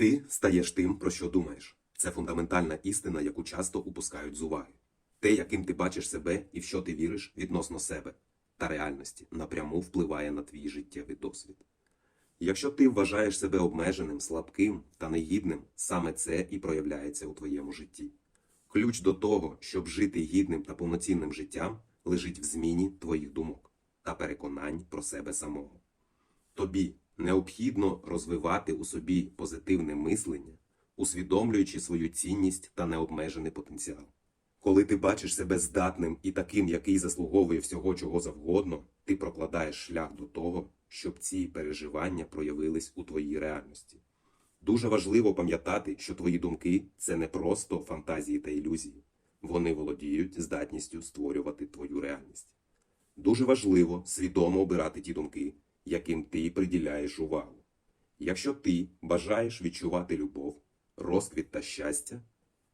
Ти стаєш тим, про що думаєш. Це фундаментальна істина, яку часто упускають з уваги. Те, яким ти бачиш себе і в що ти віриш відносно себе та реальності, напряму впливає на твій життєвий досвід. Якщо ти вважаєш себе обмеженим, слабким та негідним, саме це і проявляється у твоєму житті. Ключ до того, щоб жити гідним та повноцінним життям, лежить в зміні твоїх думок та переконань про себе самого. Тобі необхідно розвивати у собі позитивне мислення, усвідомлюючи свою цінність та необмежений потенціал. Коли ти бачиш себе здатним і таким, який заслуговує всього чого завгодно, ти прокладаєш шлях до того, щоб ці переживання проявились у твоїй реальності. Дуже важливо пам'ятати, що твої думки це не просто фантазії та ілюзії, вони володіють здатністю створювати твою реальність. Дуже важливо свідомо обирати ті думки, яким ти приділяєш увагу. Якщо ти бажаєш відчувати любов, розквіт та щастя,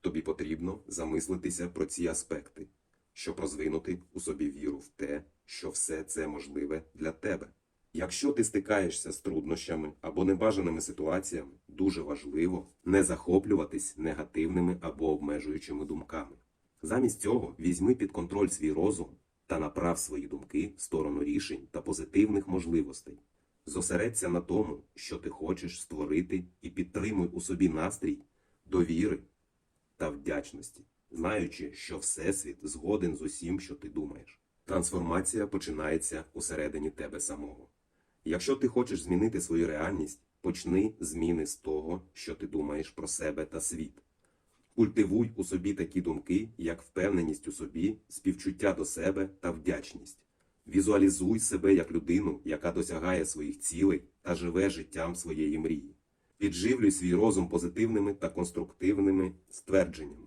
тобі потрібно замислитися про ці аспекти, щоб розвинути у собі віру в те, що все це можливе для тебе. Якщо ти стикаєшся з труднощами або небажаними ситуаціями, дуже важливо не захоплюватись негативними або обмежуючими думками. Замість цього візьми під контроль свій розум та направ свої думки в сторону рішень та позитивних можливостей. Зосередься на тому, що ти хочеш створити, і підтримуй у собі настрій довіри та вдячності, знаючи, що Всесвіт згоден з усім, що ти думаєш. Трансформація починається усередині тебе самого. Якщо ти хочеш змінити свою реальність, почни зміни з того, що ти думаєш про себе та світ. Культивуй у собі такі думки, як впевненість у собі, співчуття до себе та вдячність. Візуалізуй себе як людину, яка досягає своїх цілей та живе життям своєї мрії. Підживлюй свій розум позитивними та конструктивними ствердженнями,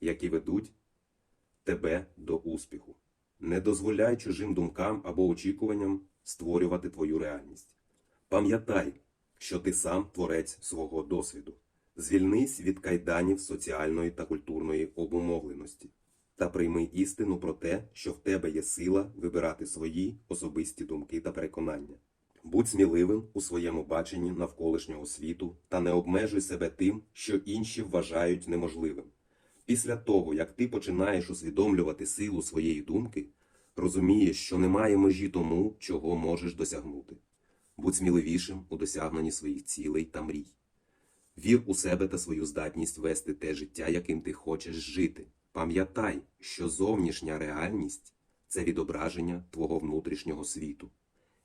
які ведуть тебе до успіху. Не дозволяй чужим думкам або очікуванням створювати твою реальність. Пам'ятай, що ти сам творець свого досвіду. Звільнись від кайданів соціальної та культурної обумовленості та прийми істину про те, що в тебе є сила вибирати свої особисті думки та переконання. Будь сміливим у своєму баченні навколишнього світу та не обмежуй себе тим, що інші вважають неможливим. Після того, як ти починаєш усвідомлювати силу своєї думки, розумієш, що немає межі тому, чого можеш досягнути. Будь сміливішим у досягненні своїх цілей та мрій. Вір у себе та свою здатність вести те життя, яким ти хочеш жити. Пам'ятай, що зовнішня реальність це відображення твого внутрішнього світу,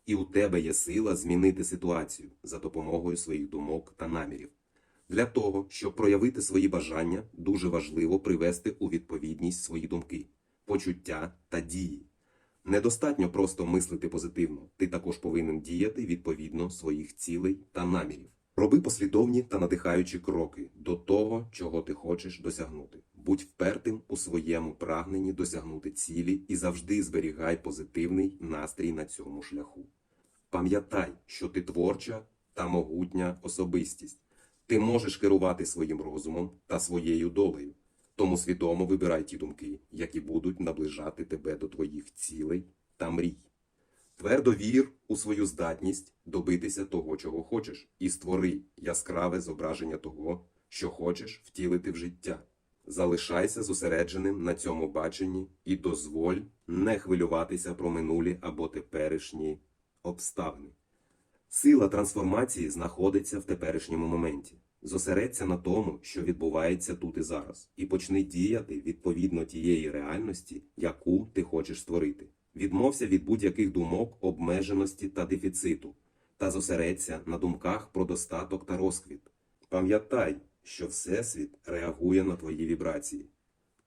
і у тебе є сила змінити ситуацію за допомогою своїх думок та намірів. Для того, щоб проявити свої бажання, дуже важливо привести у відповідність свої думки, почуття та дії. Недостатньо просто мислити позитивно, ти також повинен діяти відповідно своїх цілей та намірів. Роби послідовні та надихаючі кроки до того, чого ти хочеш досягнути. Будь впертим у своєму прагненні досягнути цілі і завжди зберігай позитивний настрій на цьому шляху. Пам'ятай, що ти творча та могутня особистість. Ти можеш керувати своїм розумом та своєю долею. Тому свідомо вибирай ті думки, які будуть наближати тебе до твоїх цілей та мрій. Твердо вір у свою здатність добитися того, чого хочеш, і створи яскраве зображення того, що хочеш втілити в життя. Залишайся зосередженим на цьому баченні і дозволь не хвилюватися про минулі або теперішні обставини. Сила трансформації знаходиться в теперішньому моменті. Зосередься на тому, що відбувається тут і зараз, і почни діяти відповідно тієї реальності, яку ти хочеш створити. Відмовся від будь-яких думок, обмеженості та дефіциту, та зосередься на думках про достаток та розквіт. Пам'ятай, що Всесвіт реагує на твої вібрації.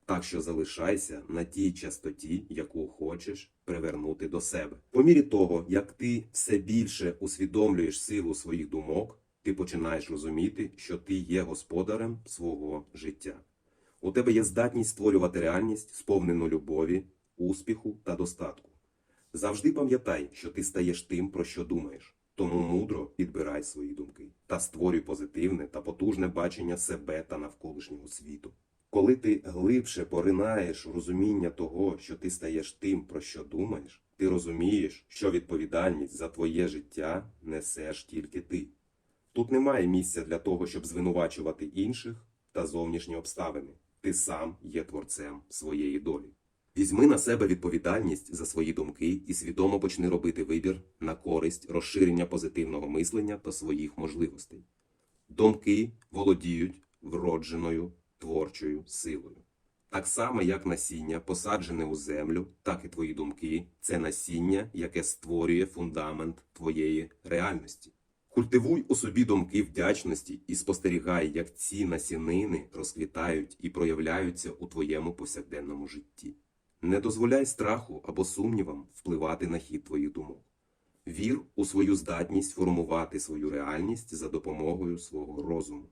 Так що залишайся на тій частоті, яку хочеш привернути до себе. По мірі того, як ти все більше усвідомлюєш силу своїх думок, ти починаєш розуміти, що ти є господарем свого життя. У тебе є здатність створювати реальність, сповнену любові, успіху та достатку. Завжди пам'ятай, що ти стаєш тим, про що думаєш. Тому мудро підбирай свої думки та створюй позитивне та потужне бачення себе та навколишнього світу. Коли ти глибше поринаєш розуміння того, що ти стаєш тим, про що думаєш, ти розумієш, що відповідальність за твоє життя несеш тільки ти. Тут немає місця для того, щоб звинувачувати інших та зовнішні обставини. Ти сам є творцем своєї долі. Візьми на себе відповідальність за свої думки і свідомо почни робити вибір на користь розширення позитивного мислення та своїх можливостей. Думки володіють вродженою творчою силою. Так само, як насіння, посаджене у землю, так і твої думки це насіння, яке створює фундамент твоєї реальності. Культивуй у собі думки вдячності і спостерігай, як ці насінини розквітають і проявляються у твоєму повсякденному житті. Не дозволяй страху або сумнівам впливати на хід твоїх думок. Вір у свою здатність формувати свою реальність за допомогою свого розуму.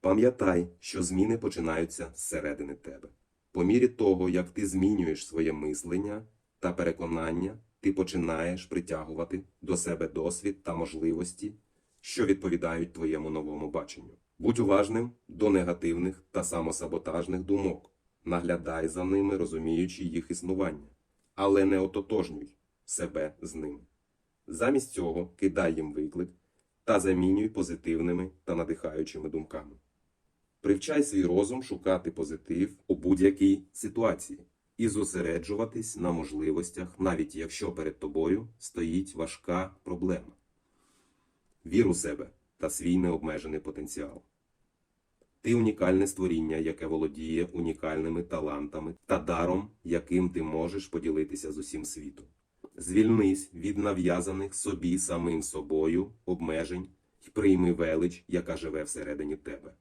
Пам'ятай, що зміни починаються зсередини тебе. По мірі того, як ти змінюєш своє мислення та переконання, ти починаєш притягувати до себе досвід та можливості, що відповідають твоєму новому баченню. Будь уважним до негативних та самосаботажних думок. Наглядай за ними, розуміючи їх існування, але не ототожнюй себе з ними. Замість цього кидай їм виклик та замінюй позитивними та надихаючими думками. Привчай свій розум шукати позитив у будь-якій ситуації і зосереджуватись на можливостях, навіть якщо перед тобою стоїть важка проблема. Вір у себе та свій необмежений потенціал. Ти унікальне створіння, яке володіє унікальними талантами та даром, яким ти можеш поділитися з усім світом. Звільнись від нав'язаних собі самим собою обмежень і прийми велич, яка живе всередині тебе.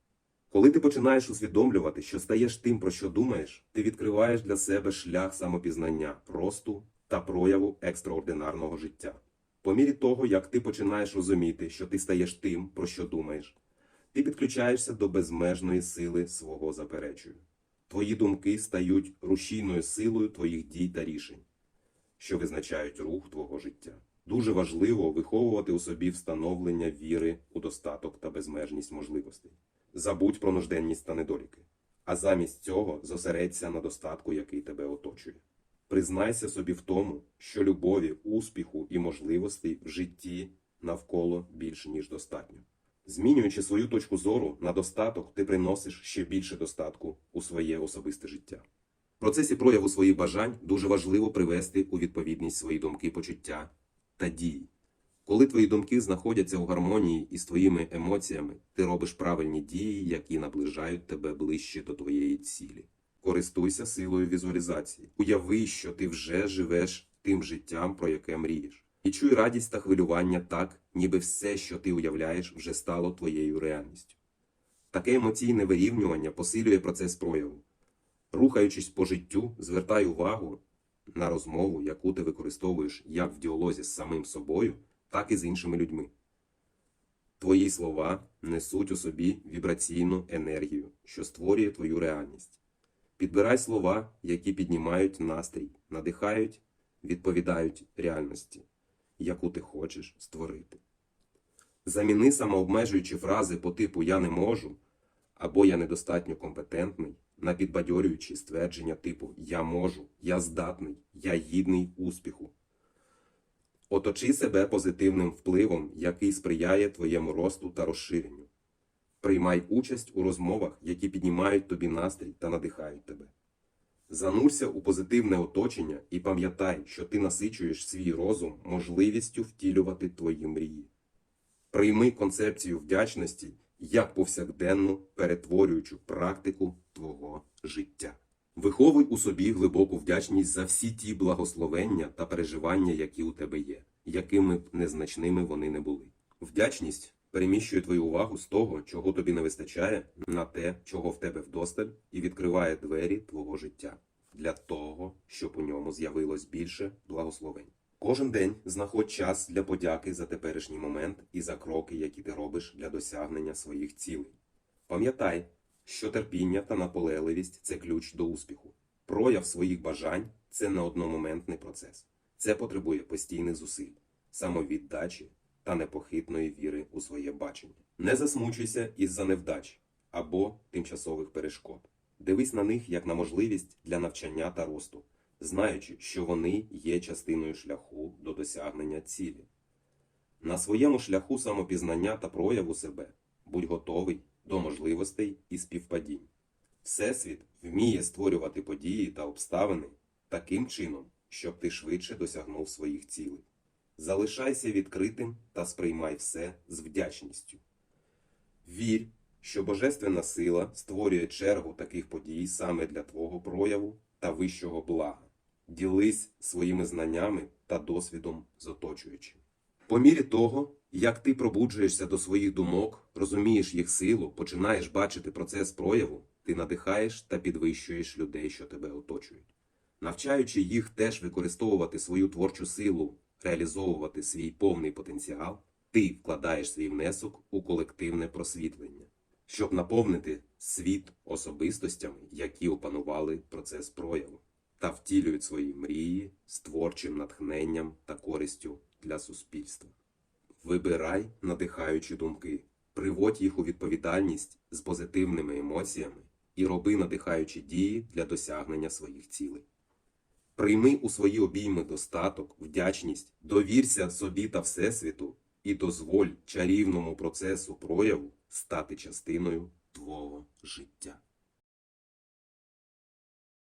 Коли ти починаєш усвідомлювати, що стаєш тим, про що думаєш, ти відкриваєш для себе шлях самопізнання, росту та прояву екстраординарного життя. По мірі того, як ти починаєш розуміти, що ти стаєш тим, про що думаєш, ти підключаєшся до безмежної сили свого заперечую. Твої думки стають рушійною силою твоїх дій та рішень, що визначають рух твого життя. Дуже важливо виховувати у собі встановлення віри у достаток та безмежність можливостей. Забудь про нужденність та недоліки, а замість цього зосередься на достатку, який тебе оточує. Признайся собі в тому, що любові, успіху і можливостей в житті навколо більш ніж достатньо. Змінюючи свою точку зору на достаток, ти приносиш ще більше достатку у своє особисте життя. В процесі прояву своїх бажань дуже важливо привести у відповідність свої думки, почуття та дії. Коли твої думки знаходяться у гармонії із твоїми емоціями, ти робиш правильні дії, які наближають тебе ближче до твоєї цілі. Користуйся силою візуалізації. Уяви, що ти вже живеш тим життям, про яке мрієш. Чуй радість та хвилювання так, ніби все, що ти уявляєш, вже стало твоєю реальністю. Таке емоційне вирівнювання посилює процес прояву. Рухаючись по життю, звертай увагу на розмову, яку ти використовуєш як в діалозі з самим собою, так і з іншими людьми. Твої слова несуть у собі вібраційну енергію, що створює твою реальність. Підбирай слова, які піднімають настрій, надихають, відповідають реальності, яку ти хочеш створити. Заміни самообмежуючі фрази по типу Я не можу або Я недостатньо компетентний на підбадьорюючі ствердження типу Я можу, я здатний, я гідний успіху. Оточи себе позитивним впливом, який сприяє твоєму росту та розширенню. Приймай участь у розмовах, які піднімають тобі настрій та надихають тебе. Занурся у позитивне оточення і пам'ятай, що ти насичуєш свій розум можливістю втілювати твої мрії. Прийми концепцію вдячності як повсякденну перетворюючу практику твого життя. Виховуй у собі глибоку вдячність за всі ті благословення та переживання, які у тебе є, якими б незначними вони не були. Вдячність переміщує твою увагу з того, чого тобі не вистачає, на те, чого в тебе вдосталь, і відкриває двері твого життя для того, щоб у ньому з'явилось більше благословень. Кожен день знаходь час для подяки за теперішній момент і за кроки, які ти робиш для досягнення своїх цілей. Пам'ятай, що терпіння та наполегливість це ключ до успіху. Прояв своїх бажань це не одномоментний процес. Це потребує постійних зусиль, самовіддачі та непохитної віри у своє бачення. Не засмучуйся із-за невдач або тимчасових перешкод. Дивись на них як на можливість для навчання та росту, знаючи, що вони є частиною шляху до досягнення цілі. На своєму шляху самопізнання та прояву себе будь готовий до можливостей і співпадінь. Всесвіт вміє створювати події та обставини таким чином, щоб ти швидше досягнув своїх цілей. Залишайся відкритим та сприймай все з вдячністю. Вірь, що божественна сила створює чергу таких подій саме для твого прояву та вищого блага. Ділись своїми знаннями та досвідом з оточуючим. По мірі того, як ти пробуджуєшся до своїх думок, розумієш їх силу, починаєш бачити процес прояву, ти надихаєш та підвищуєш людей, що тебе оточують. Навчаючи їх теж використовувати свою творчу силу, реалізовувати свій повний потенціал, ти вкладаєш свій внесок у колективне просвітлення, щоб наповнити світ особистостями, які опанували процес прояву, та втілюють свої мрії з творчим натхненням та користю для суспільства. Вибирай надихаючі думки, приводь їх у відповідальність з позитивними емоціями і роби надихаючі дії для досягнення своїх цілей. Прийми у свої обійми достаток, вдячність, довірся собі та Всесвіту і дозволь чарівному процесу прояву стати частиною твого життя.